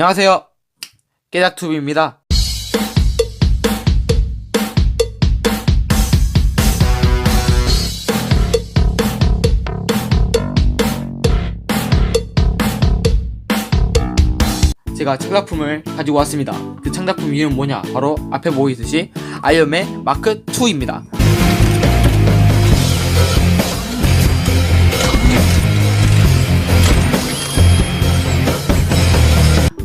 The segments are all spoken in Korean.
안녕하세요. 깨작투비입니다. 제가 창작품을 가지고 왔습니다. 그 창작품 이름은 뭐냐? 바로 앞에 보이듯이 아이언맨 마크 2입니다.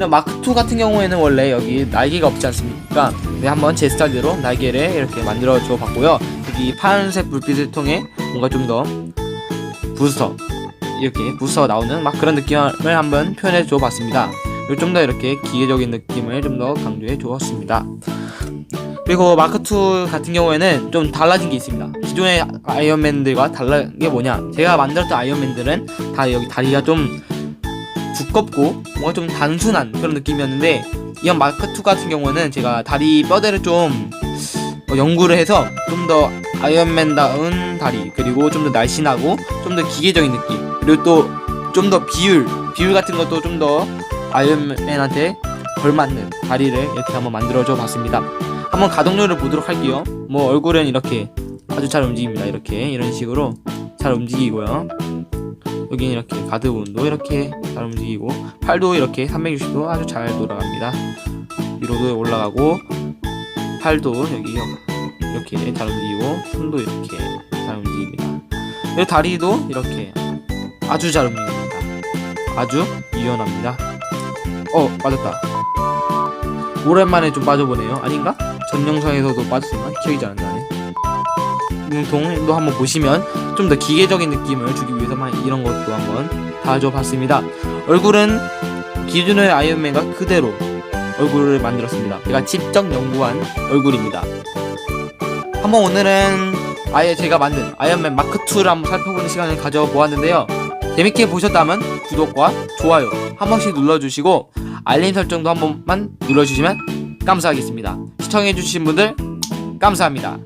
마크 2 같은 경우에는 원래 여기 날개가 없지 않습니까? 네, 한번 제 스타일대로 날개를 이렇게 만들어 줘 봤고요. 여기 파란색 불빛을 통해 뭔가 좀 더 부스터 이렇게 부스터 나오는 막 그런 느낌을 한번 표현해 줘 봤습니다. 좀 더 이렇게 기계적인 느낌을 좀 더 강조해 주었습니다. 그리고 마크 2 같은 경우에는 좀 달라진 게 있습니다. 기존의 아이언맨들과 달라진 게 뭐냐? 제가 만들었던 아이언맨들은 다 여기 다리가 좀 두껍고 뭔가 좀 단순한 그런 느낌이었는데 이번 마크 2 같은 경우는 제가 다리 뼈대를 좀 어, 연구를 해서 좀 더 아이언맨다운 다리 그리고 좀 더 날씬하고 좀 더 기계적인 느낌 그리고 또 좀 더 비율 비율 같은 것도 좀 더 아이언맨한테 걸맞는 다리를 이렇게 한번 만들어줘 봤습니다. 한번 가동률을 보도록 할게요. 뭐 얼굴은 이렇게 아주 잘 움직입니다. 이렇게 이런 식으로 잘 움직이고요 여기는 이렇게 가드 부분도 이렇게 잘 움직이고 팔도 이렇게 360도 아주 잘 돌아갑니다. 위로도 올라가고 팔도 여기 이렇게 잘 움직이고 손도 이렇게 잘 움직입니다. 그리고 다리도 이렇게 아주 잘 움직입니다. 아주 유연합니다. 어 빠졌다. 오랜만에 좀 빠져보네요. 아닌가? 전 영상에서도 빠졌었나? 기억이 잘 안 나네 눈통도 한번 보시면 좀 더 기계적인 느낌을 주기 위해서만 이런 것도 한번 다져봤습니다. 얼굴은 기존의 아이언맨과 그대로 얼굴을 만들었습니다. 제가 직접 연구한 얼굴입니다. 한번 오늘은 아예 제가 만든 아이언맨 마크 2를 한번 살펴보는 시간을 가져보았는데요. 재밌게 보셨다면 구독과 좋아요 한 번씩 눌러주시고 알림 설정도 한 번만 눌러주시면 감사하겠습니다. 시청해주신 분들 감사합니다.